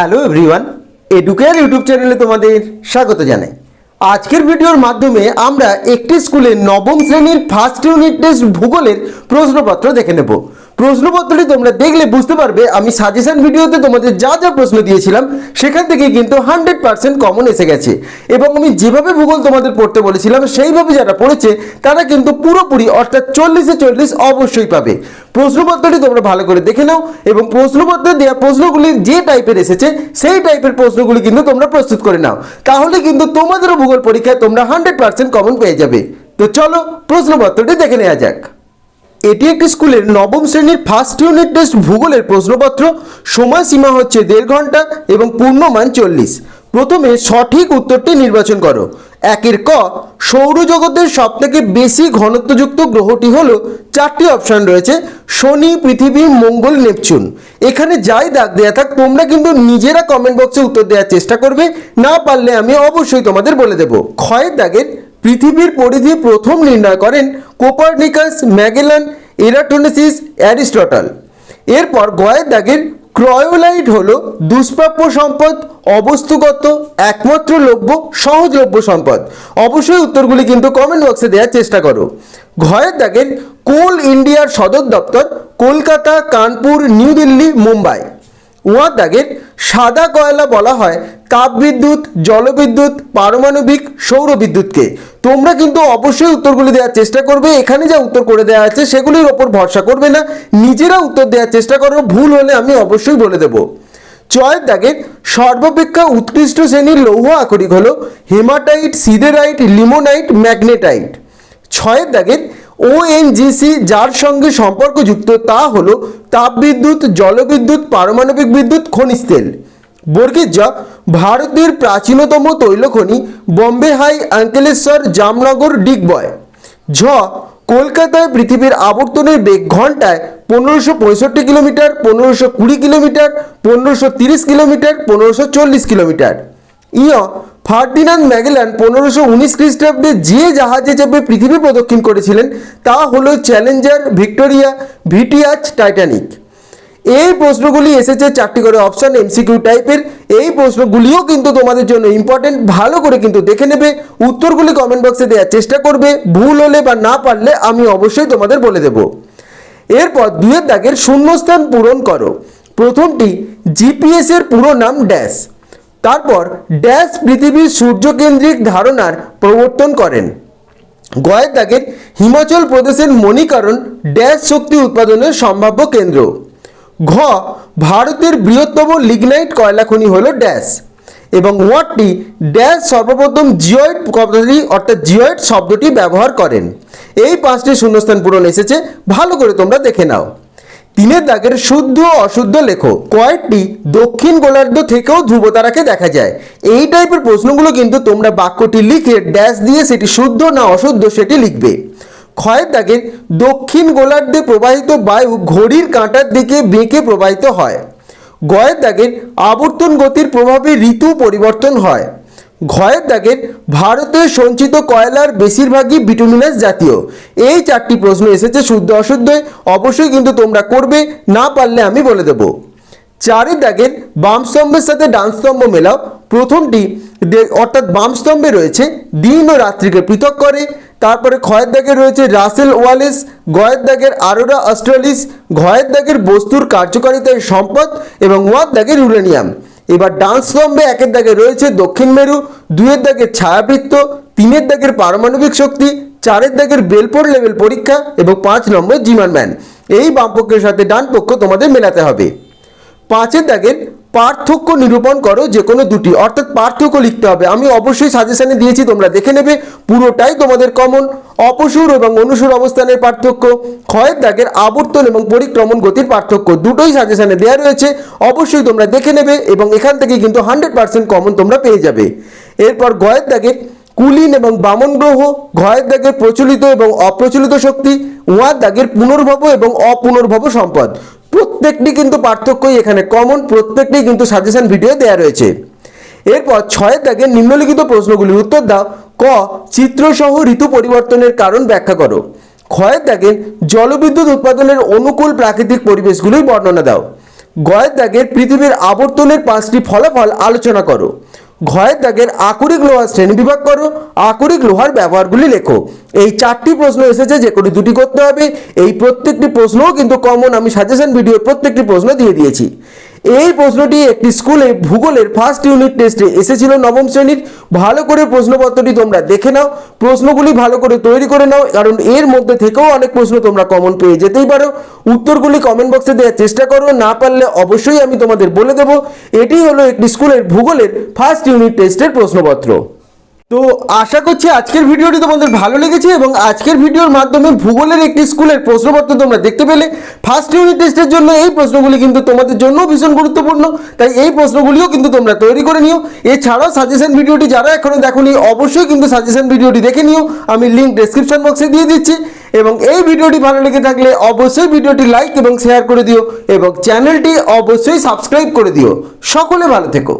Hello everyone educare YouTube চ্যানেলে তোমাদের স্বাগত জানাই। আজকের ভিডিওর মাধ্যমে আমরা একটি স্কুলে নবম শ্রেণির ফার্স্ট ইউনিট টেস্ট ভূগোলের প্রশ্নপত্র দেখে নেব। প্রশ্নপত্রটি তোমরা দেখলে বুঝতে পারবে, আমি সাজেশন ভিডিওতে তোমাদের যা যা প্রশ্ন দিয়েছিলাম, সেখান থেকে কিন্তু হান্ড্রেড পার্সেন্ট কমন এসে গেছে। এবং আমি যেভাবে ভূগোল তোমাদের পড়তে বলেছিলাম, সেইভাবে যারা পড়েছে, তারা কিন্তু পুরোপুরি, অর্থাৎ চল্লিশে চল্লিশ অবশ্যই পাবে। প্রশ্নপত্রটি তোমরা ভালো করে দেখে নাও, এবং প্রশ্নপত্রে দেওয়া প্রশ্নগুলি যে টাইপের এসেছে, সেই টাইপের প্রশ্নগুলি কিন্তু তোমরা প্রস্তুত করে নাও। তাহলে কিন্তু তোমাদেরও ভূগোল পরীক্ষায় তোমরা হান্ড্রেড পার্সেন্ট কমন পেয়ে যাবে। তো চলো, প্রশ্নপত্রটি দেখে নেওয়া যাক। এটি একটি স্কুলের নবম শ্রেণির ফার্স্ট ইউনিট টেস্ট ভূগোলের প্রশ্নপত্র। সময়সীমা হচ্ছে দেড় ঘণ্টা এবং পূর্ণমান চল্লিশ। প্রথমে সঠিক উত্তরটি নির্বাচন করো। একের ক, সৌরজগতের সবথেকে বেশি ঘনত্বযুক্ত গ্রহটি হল, চারটি অপশন রয়েছে, শনি, পৃথিবী, মঙ্গল, নেপচুন। এখানে যাই দাগ দেওয়া থাক, তোমরা কিন্তু নিজেরা কমেন্ট বক্সে উত্তর দেওয়ার চেষ্টা করবে, না পারলে আমি অবশ্যই তোমাদের বলে দেবো। ক্ষয়ের দাগের পৃথিবীর পরিধি প্রথম নির্ণয় করেন কোপারনিকাস ম্যাগেলান, এরাটোনেসিস, অ্যারিস্টটল। এরপর গয়ের দাগের ক্রয়োলাইট হল দুষ্প্রাপ্য সম্পদ, অবস্তুগত, একমাত্র লভ্য, সহজলভ্য সম্পদ। অবশ্যই উত্তরগুলি কিন্তু কমেন্ট বক্সে দেওয়ার চেষ্টা করো। ঘয়ের দাগের কোল ইন্ডিয়ার সদর দপ্তর কলকাতা, কানপুর, নিউ দিল্লি, মুম্বাই। উহার দাগের সাদা কয়লা বলা হয় তাপবিদ্যুৎ, জলবিদ্যুৎ, পারমাণবিক সৌর বিদ্যুৎকে তোমরা কিন্তু অবশ্যই উত্তরগুলি দেওয়ার চেষ্টা করবে। এখানে যা উত্তর করে দেওয়া আছে সেগুলির ওপর ভরসা করবে না। নিজেরা উত্তর দেওয়ার চেষ্টা করো। ভুল হলে আমি অবশ্যই বলে দেবো। চয়ের দাগের সর্বাপেক্ষা উৎকৃষ্ট শ্রেণির লৌহ আকরিক হলো হেমাটাইট সিডেরাইট লিমোনাইট, ম্যাগনেটাইট। ছয়ের দাগের ওএনজিসি যার সঙ্গে সম্পর্কযুক্ত তা হল তাপবিদ্যুৎ, জলবিদ্যুৎ, পারমাণবিক বিদ্যুৎ, খনিজ তেল। বর্গের জ ভারতের প্রাচীনতম তৈলখনি বম্বে হাই, আঙ্কেলেশ্বর, জামনগর, ডিগবয়। ঝ কলকাতায় পৃথিবীর আবর্তনের বেগ ঘন্টায় পনেরোশো পঁয়ষট্টি কিলোমিটার, পনেরোশো কুড়ি কিলোমিটার, পনেরোশো তিরিশ কিলোমিটার, পনেরোশো চল্লিশ কিলোমিটার। ইয় ফার্ডিনান্দ ম্যাগেলান পনেরোশো উনিশ খ্রিস্টাব্দে যে জাহাজে চেপে পৃথিবী প্রদক্ষিণ করেছিলেন, তা হলো চ্যালেঞ্জার, ভিক্টোরিয়া ভিটিয়াচ টাইটানিক। এই প্রশ্নগুলি এসেছে চারটি করে অপশান এমসিকিউ টাইপের এই প্রশ্নগুলিও কিন্তু তোমাদের জন্য ইম্পর্টেন্ট ভালো করে কিন্তু দেখে নেবে। উত্তরগুলি কমেন্ট বক্সে দেওয়ার চেষ্টা করবে। ভুল হলে বা না পারলে আমি অবশ্যই তোমাদের বলে দেব। এরপর দুয়ের দাগের শূন্যস্থান পূরণ করো। প্রথমটি জিপিএস এর পুরো নাম ড্যাশ তারপর ড্যাশ পৃথিবীর সূর্যকেন্দ্রিক ধারণার প্রবর্তন করেন। গয়ের দাগের হিমাচল প্রদেশের মণিকরণ ড্যাশ শক্তি উৎপাদনের সম্ভাব্য কেন্দ্র। ঘ, ভারতের বৃহত্তম লিগনাইট কয়লা খনি হল ড্যাশ এবং ওয়ার্ডটি ড্যাশ সর্বপ্রথম জিওয়েড কথাটি অর্থাৎ জিওয়েড শব্দটি ব্যবহার করেন। এই পাঁচটি শূন্যস্থান পূরণ এসেছে। ভালো করে তোমরা দেখে নাও। তিনের দাগের শুদ্ধ অশুদ্ধ লেখো কয়েকটি দক্ষিণ গোলার্ধ থেকেও ধ্রুবতারাকে দেখা যায়। এই টাইপের প্রশ্নগুলো কিন্তু তোমরা বাক্যটি লিখে ড্যাশ দিয়ে সেটি শুদ্ধ না অশুদ্ধ সেটি লিখবে। ক্ষয়ের দাগের দক্ষিণ গোলার্ধে প্রবাহিত বায়ু ঘড়ির কাঁটার দিকে বেঁকে প্রবাহিত হয়। গয়ের দাগের আবর্তন গতির প্রভাবে ঋতু পরিবর্তন হয়। ঘয়ের দাগের ভারতে সঞ্চিত কয়লার বেশিরভাগই বিটুমিনাস জাতীয়। এই চারটি প্রশ্ন এসেছে শুদ্ধ অশুদ্ধ অবশ্যই কিন্তু তোমরা করবে, না পারলে আমি বলে দেবো। চারের দাগের বাম স্তম্ভের সাথে ডান স্তম্ভ মেলাও। প্রথমটি অর্থাৎ বাম স্তম্ভে রয়েছে, দিন ও রাত্রিকে পৃথক করে। তারপরে ক্ষয়ের দাগে রয়েছে রাসেল ওয়ালেস, গয়ের দাগের আরোরা অস্ট্রালিস, ঘয়ের দাগের বস্তুর কার্যকারিতার সম্পদ এবং ওয়ার দাগের ইউরেনিয়াম। এবার ডান্স স্তম্ভে একের দাগে রয়েছে দক্ষিণ মেরু দুয়ের দাগের ছায়াবৃত্ত, তিনের দাগের পারমাণবিক শক্তি, চারের দাগের বেলপোর লেভেল পরীক্ষা এবং পাঁচ নম্বর জিমান ম্যান। এই বামপক্ষের সাথে ডান পক্ষ তোমাদের মেলাতে হবে। পাঁচের দাগের পার্থক্য নিরূপণ করো যে কোনো দুটি। অর্থাৎ পার্থক্য লিখতে হবে। আমি অবশ্যই সাজেশনে দিয়েছি, তোমরা দেখে নেবে। পুরোটাই তোমাদের কমন অপসুর এবং অনুসুর অবস্থানের পার্থক্য, ক্ষয়ের দাগের আবর্তন এবং পরিক্রমণ গতির পার্থক্য দুটোই সাজেশনে দেওয়া রয়েছে। অবশ্যই তোমরা দেখে নেবে এবং এখান থেকে কিন্তু হান্ড্রেড পার্সেন্ট কমন তোমরা পেয়ে যাবে। এরপর গয়ের দাগের কুলিন এবং বামন গ্রহ ঘয়ের দাগের প্রচলিত এবং অপ্রচলিত শক্তি উয়ার দাগের পুনর্ভব এবং অপুনর্ভব সম্পদ। প্রত্যেকটি কিন্তু পার্থক্যই এখানে কমন প্রত্যেকটি কিন্তু সাজেশন ভিডিও দেওয়া রয়েছে। এরপর ছয়ের দাগে নিম্নলিখিত প্রশ্নগুলির উত্তর দাও। ক, চিত্রসহ ঋতু পরিবর্তনের কারণ ব্যাখ্যা করো। ক্ষয়ের দাগে জলবিদ্যুৎ উৎপাদনের অনুকূল প্রাকৃতিক পরিবেশগুলির বর্ণনা দাও। গয়ের দাগের পৃথিবীর আবর্তনের পাঁচটি ফলাফল আলোচনা করো। ঘয়ের দাগের আকরিক লোহার শ্রেণি বিভাগ করো, আকরিক লোহার ব্যবহারগুলি লেখো। এই চারটি প্রশ্ন এসেছে, যে কোনো দুটি করতে হবে। এই প্রত্যেকটি প্রশ্নও কিন্তু কমন আমি সাজেশন ভিডিওর প্রত্যেকটি প্রশ্ন দিয়ে দিয়েছি। এই প্রশ্নটি একটি স্কুলে ভূগোলের ফার্স্ট ইউনিট টেস্টে এসেছিল নবম শ্রেণির। ভালো করে প্রশ্নপত্রটি তোমরা দেখে নাও, প্রশ্নগুলি ভালো করে তৈরি করে নাও, কারণ এর মধ্যে থেকেও অনেক প্রশ্ন তোমরা কমন পেয়ে যেতেই পারো। উত্তরগুলি কমেন্ট বক্সে দেওয়ার চেষ্টা করো, না পারলে অবশ্যই আমি তোমাদের বলে দেবো। এটি হলো একটি স্কুলের ভূগোলের ফার্স্ট ইউনিট টেস্টের প্রশ্নপত্র। তো আশা করছি আজকের ভিডিওটি তোমাদের ভালো লেগেছে এবং আজকের ভিডিওর মাধ্যমে ভূগোলের একটি স্কুলের প্রশ্নপত্র তোমরা দেখতে পেলে। ফার্স্ট ইউনিট টেস্টের জন্য এই প্রশ্নগুলি কিন্তু তোমাদের জন্য ভীষণ গুরুত্বপূর্ণ, তাই এই প্রশ্নগুলিও কিন্তু তোমরা তৈরি করে নিও। এছাড়াও সাজেশন ভিডিওটি যারা এখনও দেখোনি, অবশ্যই কিন্তু সাজেশন ভিডিওটি দেখে নিও। আমি লিঙ্ক ডেসক্রিপশন বক্সে দিয়ে দিচ্ছি এবং এই ভিডিওটি ভালো লেগে থাকলে অবশ্যই ভিডিওটি লাইক এবং শেয়ার করে দিও এবং চ্যানেলটি অবশ্যই সাবস্ক্রাইব করে দিও। সকলে ভালো থেকো।